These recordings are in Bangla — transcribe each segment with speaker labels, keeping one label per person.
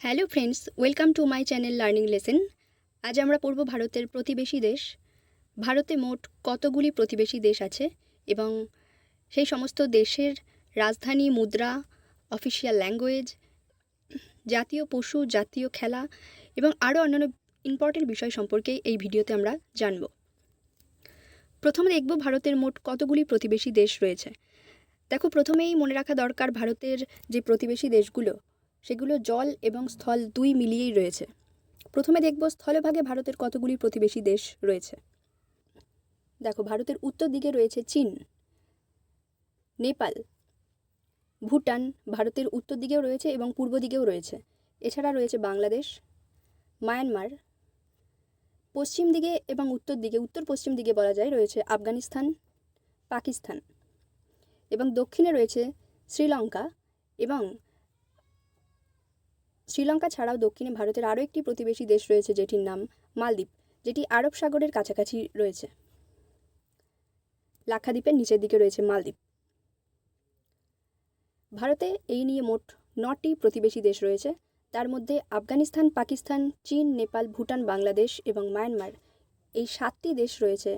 Speaker 1: Hello friends, welcome to my channel learning lesson. আজ আমরা পড়ব ভারতের প্রতিবেশী দেশ। ভারতে মোট কতগুলি প্রতিবেশী দেশ আছে এবং সেই সমস্ত দেশের রাজধানী, মুদ্রা অফিসিয়াল ল্যাঙ্গুয়েজ জাতীয় পশু, জাতীয় খেলা এবং আরও অন্যান্য ইম্পর্টেন্ট বিষয় সম্পর্কে এই ভিডিওতে আমরা জানব। প্রথমে দেখব ভারতের মোট কতগুলি প্রতিবেশী দেশ রয়েছে। দেখো, প্রথমেই মনে রাখা দরকার ভারতের যে প্রতিবেশী দেশগুলো সেগুলো জল এবং স্থল দুই মিলিয়েই রয়েছে। প্রথমে দেখব স্থলভাগে ভারতের কতগুলি প্রতিবেশী দেশ রয়েছে। দেখো, ভারতের উত্তর দিকে রয়েছে চীন, নেপাল, ভুটান ভারতের উত্তর দিকেও রয়েছে এবং পূর্ব দিকেও রয়েছে। এছাড়া রয়েছে বাংলাদেশ, মায়ানমার, পশ্চিম দিকে এবং উত্তর দিকে, উত্তর পশ্চিম দিকে বলা যায়, রয়েছে আফগানিস্তান, পাকিস্তান এবং দক্ষিণে রয়েছে শ্রীলঙ্কা এবং শ্রীলঙ্কা ছাড়াও দক্ষিণে ভারতের আরও একটি প্রতিবেশী দেশ রয়েছে যেটির নাম মালদ্বীপ, যেটি আরব সাগরের কাছাকাছি রয়েছে। লাক্ষাদ্বীপের নিচের দিকে রয়েছে মালদ্বীপ। ভারতে এই নিয়ে মোট নটি প্রতিবেশী দেশ রয়েছে। তার মধ্যে আফগানিস্তান, পাকিস্তান, চীন, নেপাল, ভুটান, বাংলাদেশ এবং মায়ানমার এই সাতটি দেশ রয়েছে।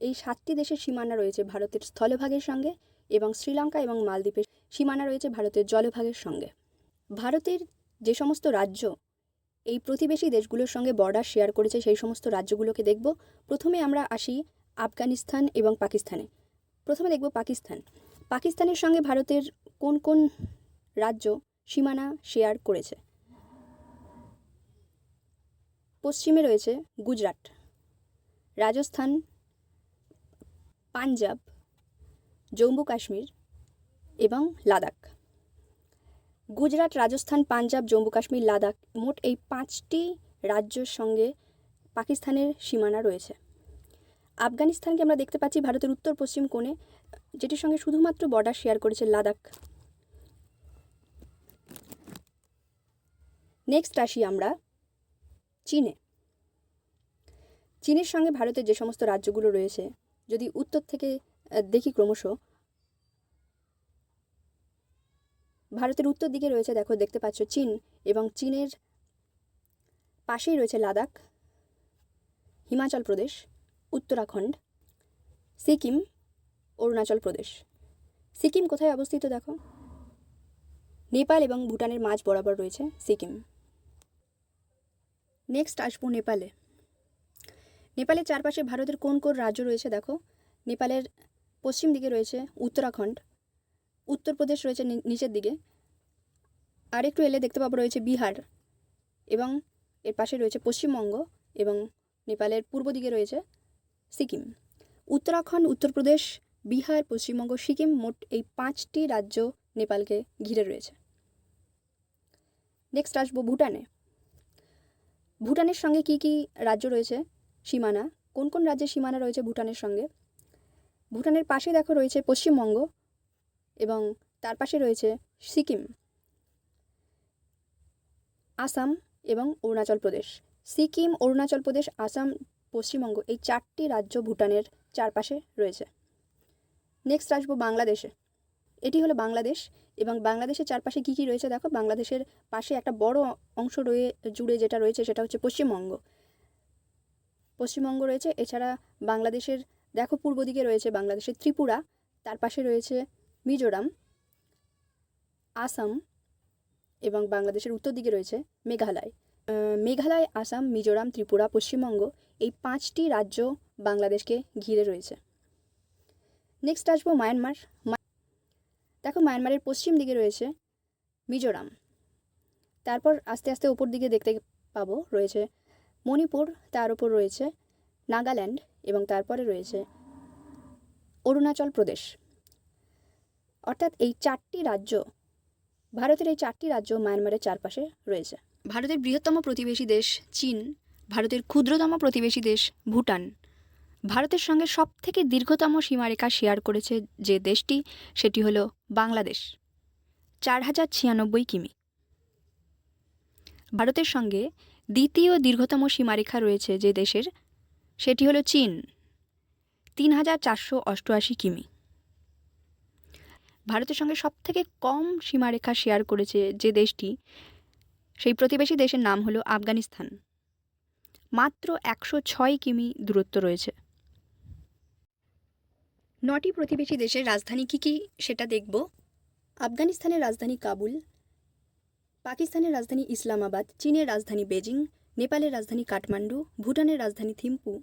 Speaker 1: এই সাতটি দেশের সীমানা রয়েছে ভারতের স্থলভাগের সঙ্গে এবং শ্রীলঙ্কা এবং মালদ্বীপের সীমানা রয়েছে ভারতের জলভাগের সঙ্গে। ভারতের যে সমস্ত রাজ্য এই প্রতিবেশী দেশগুলোর সঙ্গে বর্ডার শেয়ার করেছে, সেই সমস্ত রাজ্যগুলোকে দেখব। প্রথমে আমরা আসি আফগানিস্তান এবং পাকিস্তানে। প্রথমে দেখব পাকিস্তান। পাকিস্তানের সঙ্গে ভারতের কোন কোন রাজ্য সীমানা শেয়ার করেছে? পশ্চিমে রয়েছে গুজরাট, রাজস্থান, পাঞ্জাব, জম্মু কাশ্মীর এবং লাদাখ। গুজরাট, রাজস্থান, পাঞ্জাব, জম্মু, কাশ্মীর, লাদাখ মোট এই পাঁচটি রাজ্যের সঙ্গে পাকিস্তানের সীমানা রয়েছে। আফগানিস্তানকে আমরা দেখতে পাচ্ছি ভারতের উত্তর পশ্চিম কোণে, যেটির সঙ্গে শুধুমাত্র বর্ডার শেয়ার করেছে লাদাখ। নেক্সট আসি আমরা চীনে। চীনের সঙ্গে ভারতের যে সমস্ত রাজ্যগুলো রয়েছে, যদি উত্তর থেকে দেখি ক্রমশ ভারতের উত্তর দিকে রয়েছে, দেখো, দেখতে পাচ্ছ চীন এবং চীনের পাশেই রয়েছে লাদাখ, হিমাচল প্রদেশ, উত্তরাখণ্ড, সিকিম, অরুণাচল প্রদেশ। সিকিম কোথায় অবস্থিত দেখো? নেপাল এবং ভুটানের মাঝ বরাবর রয়েছে সিকিম। নেক্সট আসব নেপালে। নেপালের চারপাশে ভারতের কোন কোন রাজ্য রয়েছে দেখো? নেপালের পশ্চিম দিকে রয়েছে উত্তরাখণ্ড উত্তরপ্রদেশ রয়েছে নিচের দিকে। আর একটু এলে দেখতে পাবো রয়েছে বিহার এবং এর পাশে রয়েছে পশ্চিমবঙ্গ এবং নেপালের পূর্ব দিকে রয়েছে সিকিম। উত্তরাখণ্ড উত্তরপ্রদেশ বিহার, পশ্চিমবঙ্গ, সিকিম মোট এই পাঁচটি রাজ্য নেপালকে ঘিরে রয়েছে। নেক্সট আসব ভুটানে। ভুটানের সঙ্গে কি কি রাজ্য রয়েছে? সীমানা। কোন কোন রাজ্যের সীমানা রয়েছে ভুটানের সঙ্গে? ভুটানের পাশে দেখো রয়েছে পশ্চিমবঙ্গ এবং তার পাশে রয়েছে সিকিম, আসাম এবং অরুণাচল প্রদেশ। সিকিম, অরুণাচল প্রদেশ, আসাম, পশ্চিমবঙ্গ এই চারটি রাজ্য ভুটানের চারপাশে রয়েছে। নেক্সট আসব বাংলাদেশে। এটি হলো বাংলাদেশ এবং বাংলাদেশের চারপাশে কী কী রয়েছে দেখো? বাংলাদেশের পাশে একটা বড় অংশ রয়ে, জুড়ে যেটা রয়েছে সেটা হচ্ছে পশ্চিমবঙ্গ। পশ্চিমবঙ্গ রয়েছে, এছাড়া বাংলাদেশের, দেখো পূর্ব দিকে রয়েছে বাংলাদেশের ত্রিপুরা, তার পাশে রয়েছে মিজোরাম, আসাম এবং বাংলাদেশের উত্তর দিকে রয়েছে মেঘালয়। মেঘালয়, আসাম, মিজোরাম, ত্রিপুরা, পশ্চিমবঙ্গ এই পাঁচটি রাজ্য বাংলাদেশকে ঘিরে রয়েছে। নেক্সট আসব মায়ানমার। দেখো মায়ানমারের পশ্চিম দিকে রয়েছে মিজোরাম। তারপর আস্তে আস্তে ওপর দিকে দেখতে পাবো রয়েছে মণিপুর, তার উপর রয়েছে নাগাল্যান্ড এবং তারপরে রয়েছে অরুণাচল প্রদেশ। অর্থাৎ এই চারটি রাজ্য, ভারতের এই চারটি রাজ্য মায়ানমারের চারপাশে রয়েছে। ভারতের বৃহত্তম প্রতিবেশী দেশ চীন, ভারতের ক্ষুদ্রতম প্রতিবেশী দেশ ভুটান। ভারতের সঙ্গে সবথেকে দীর্ঘতম সীমারেখা শেয়ার করেছে যে দেশটি, সেটি হলো বাংলাদেশ, চার হাজার ছিয়ানব্বই কিমি। ভারতের সঙ্গে দ্বিতীয় দীর্ঘতম সীমারেখা রয়েছে যে দেশের, সেটি হলো চীন, তিন হাজার চারশো অষ্টআশি কিমি। ভারতের সঙ্গে সবথেকে কম সীমারেখা শেয়ার করেছে যে দেশটি, সেই প্রতিবেশী দেশের নাম হলো আফগানিস্তান। মাত্র একশো ছয় কিমি দূরত্ব রয়েছে। নটি প্রতিবেশী দেশের রাজধানী কী কী সেটা দেখব? আফগানিস্তানের রাজধানী কাবুল, পাকিস্তানের রাজধানী ইসলামাবাদ, চীনের রাজধানী বেজিং, নেপালের রাজধানী কাঠমান্ডু, ভুটানের রাজধানী থিম্পু,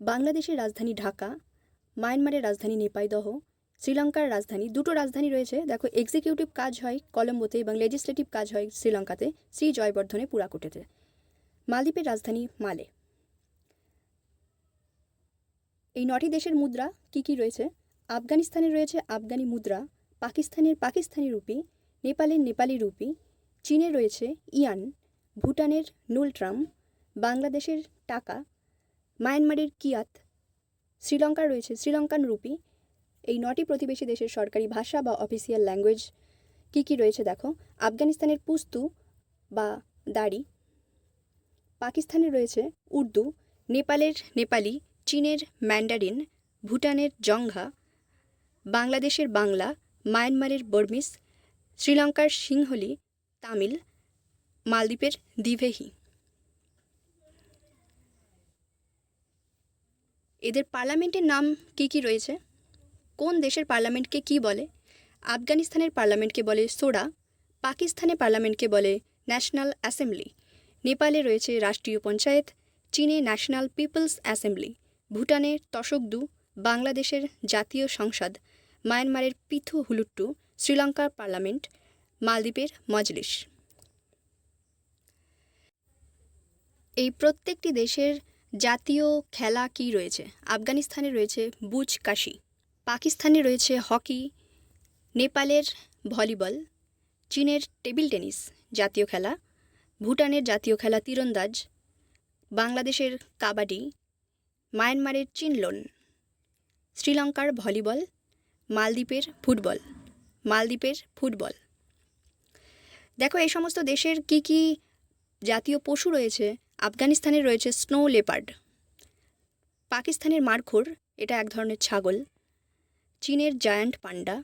Speaker 1: বাংলাদেশের রাজধানী ঢাকা, মায়ানমারের রাজধানী নেপাইদহ শ্রীলঙ্কার রাজধানী, দুটো রাজধানী রয়েছে। দেখো এক্সিকিউটিভ কাজ হয় কলম্বোতে এবং লেজিসলেটিভ কাজ হয় শ্রীলঙ্কাতে, শ্রী জয়বর্ধনে পুরাকোটেতে। মালদ্বীপের রাজধানী মালে। এই নটি দেশের মুদ্রা কি কি রয়েছে? আফগানিস্তানে রয়েছে আফগানি মুদ্রা, পাকিস্তানের পাকিস্তানি রুপি, নেপালের নেপালি রুপি, চীনে রয়েছে ইয়ান, ভুটানের নুলট্রাম, বাংলাদেশের টাকা, মায়ানমারের কিয়াত, শ্রীলঙ্কার রয়েছে শ্রীলঙ্কান রুপি এই নটি প্রতিবেশী দেশের সরকারি ভাষা বা অফিসিয়াল ল্যাঙ্গুয়েজ কী কী রয়েছে দেখো? আফগানিস্তানের পুস্তু বা দাড়ি পাকিস্তানে রয়েছে উর্দু, নেপালের নেপালি, চীনের ম্যান্ডারিন, ভুটানের জঙ্ঘা বাংলাদেশের বাংলা, মায়ানমারের বর্মিস, শ্রীলঙ্কার সিংহলি, তামিল, মালদ্বীপের দিভেহি। এদের পার্লামেন্টের নাম কি কি রয়েছে? কোন দেশের পার্লামেন্টকে কি বলে? আফগানিস্তানের পার্লামেন্টকে বলে সোডা, পাকিস্তানের পার্লামেন্টকে বলে ন্যাশনাল অ্যাসেম্বলি, নেপালে রয়েছে রাষ্ট্রীয় পঞ্চায়েত, চীনে ন্যাশনাল পিপলস অ্যাসেম্বলি ভুটানের তশকদু বাংলাদেশের জাতীয় সংসদ, মায়ানমারের পিথু হুলুট্টু, শ্রীলঙ্কার পার্লামেন্ট, মালদ্বীপের মজলিস। এই প্রত্যেকটি দেশের জাতীয় খেলা কি রয়েছে? আফগানিস্তানে রয়েছে বুজ কাশি। পাকিস্তানে রয়েছে হকি, নেপালের ভলিবল, চীনের টেবিল টেনিস জাতীয় খেলা, ভুটানের জাতীয় খেলা তীরন্দাজ, বাংলাদেশের কাবাডি, মায়ানমারের চিনলন, শ্রীলঙ্কার ভলিবল, মালদ্বীপের ফুটবল মালদ্বীপের ফুটবল। দেখো, এই সমস্ত দেশের কি কি জাতীয় পশু রয়েছে আফগানিস্তানে রয়েছে স্নো লেপার্ড। পাকিস্তানের মারখোর, এটা এক ধরনের ছাগল। চীনের জায়ান্ট পান্ডা,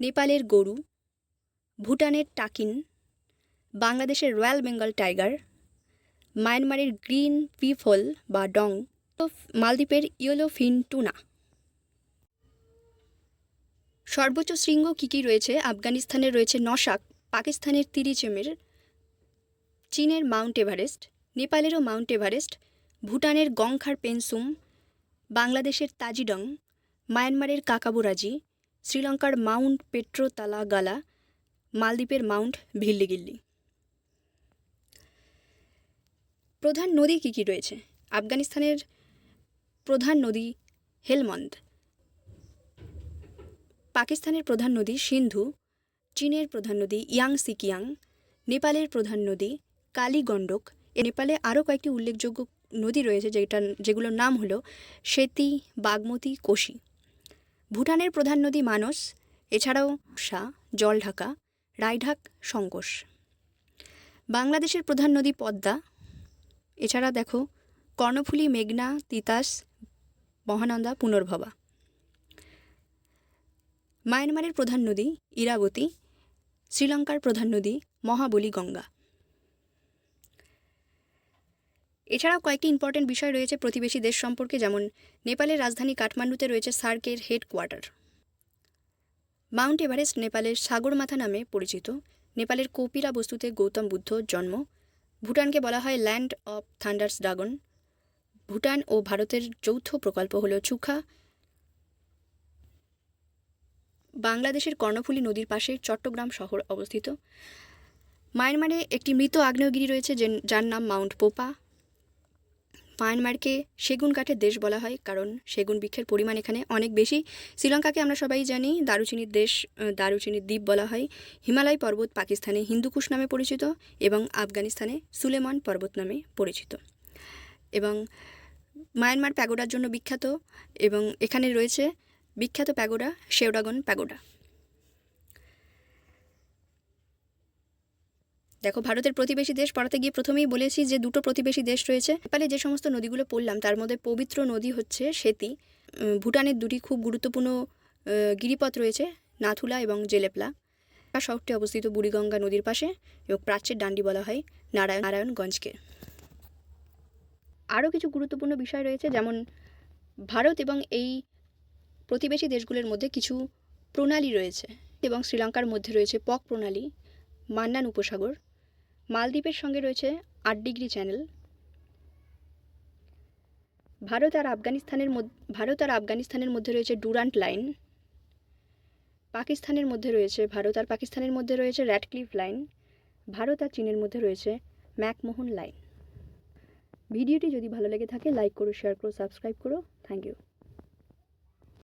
Speaker 1: নেপালের গরু, ভুটানের টাকিন, বাংলাদেশের রয়্যাল বেঙ্গল টাইগার, মায়ানমারের গ্রিন পিফল বা ডং, মালদ্বীপের ইয়েলোফিন টুনা। সর্বোচ্চ শৃঙ্গ কী কী রয়েছে? আফগানিস্তানের রয়েছে নশাক, পাকিস্তানের তিরিচেমের, চীনের মাউন্ট এভারেস্ট, নেপালেরও মাউন্ট এভারেস্ট, ভুটানের গংখার পেনসুম বাংলাদেশের তাজিডং, মায়ানমারের কাকাবুরাজি, শ্রীলঙ্কার মাউন্ট পেট্রোতালা গালা মালদ্বীপের মাউন্ট ভিল্লিগিল্লি। প্রধান নদী কী কী রয়েছে? আফগানিস্তানের প্রধান নদী হেলমন্দ। পাকিস্তানের প্রধান নদী সিন্ধু। চীনের প্রধান নদী ইয়াং সিকিয়াং নেপালের প্রধান নদী কালীগণ্ডক। এ নেপালে আরও কয়েকটি উল্লেখযোগ্য নদী রয়েছে যেটা যেগুলোর নাম হলো সেতি, বাগমতি, কোশি। ভুটানের প্রধান নদী মানস, এছাড়াও সা, জলঢাকা রায়ঢাক সংকোষ বাংলাদেশের প্রধান নদী পদ্মা। এছাড়া দেখো, কর্ণফুলী, মেঘনা, তিতাস, মহানন্দা, পুনর্ভবা। মায়ানমারের প্রধান নদী ইরাবতী, শ্রীলঙ্কার প্রধান নদী মহাবলী গঙ্গা এছাড়াও কয়েকটি ইম্পর্টেন্ট বিষয় রয়েছে প্রতিবেশী দেশ সম্পর্কে, যেমন নেপালের রাজধানী কাঠমান্ডুতে রয়েছে সার্কের হেডকোয়ার্টার মাউন্ট এভারেস্ট নেপালের সাগরমাথা নামে পরিচিত। নেপালের কপিলা বস্তুতে গৌতম বুদ্ধ জন্ম। ভুটানকে বলা হয় land of thunders dragon Bhutan ও ভারতের যৌথ প্রকল্প হল চুখা। বাংলাদেশের কর্ণফুলী নদীর পাশে চট্টগ্রাম শহর অবস্থিত। মায়ানমারে একটি মৃত আগ্নেয়গিরি রয়েছে যার নাম মাউন্ট পোপা মায়ানমারকে সেগুন কাঠের দেশ বলা হয়, কারণ সেগুন বৃক্ষের পরিমাণ এখানে অনেক বেশি। শ্রীলঙ্কাকে আমরা সবাই জানি, দারুচিনির দেশ দারুচিনির দ্বীপ বলা হয়। হিমালয় পর্বত পাকিস্তানে হিন্দুকুশ নামে পরিচিত এবং আফগানিস্তানে সুলেমান পর্বত নামে পরিচিত। এবং মায়ানমার প্যাগোডার জন্য বিখ্যাত এবং এখানে রয়েছে বিখ্যাত প্যাগোডা, শেওডাগন প্যাগোডা। দেখো, ভারতের প্রতিবেশী দেশ পড়াতে গিয়ে প্রথমেই বলেছি যে দুটো প্রতিবেশী দেশ রয়েছে। নেপালে যে সমস্ত নদীগুলো পড়লাম, তার মধ্যে পবিত্র নদী হচ্ছে সেতি। ভুটানের দুটি খুব গুরুত্বপূর্ণ গিরিপথ রয়েছে, নাথুলা এবং জেলেপলা। শহরটি অবস্থিত বুড়িগঙ্গা নদীর পাশে, এবং প্রাচ্যের ডান্ডি বলা হয় নারায়ণ নারায়ণগঞ্জকে। আরও কিছু গুরুত্বপূর্ণ বিষয় রয়েছে, যেমন ভারত এবং এই প্রতিবেশী দেশগুলোর মধ্যে কিছু প্রণালী রয়েছে, এবং শ্রীলঙ্কার মধ্যে রয়েছে পক প্রণালী, মান্নান উপসাগর। মালদ্বীপের সঙ্গে রয়েছে আট ডিগ্রি চ্যানেল। ভারত আর আফগানিস্তানের মধ্যে, ভারত আর আফগানিস্তানের মধ্যে রয়েছে ডুরান্ট লাইন। পাকিস্তানের মধ্যে রয়েছে, ভারত আর পাকিস্তানের মধ্যে রয়েছে র্যাডক্লিফ লাইন। ভারত আর চীনের মধ্যে রয়েছে ম্যাকমোহন লাইন। ভিডিওটি যদি ভালো লেগে থাকে, লাইক করো, শেয়ার করো, সাবস্ক্রাইব করো। Thank you.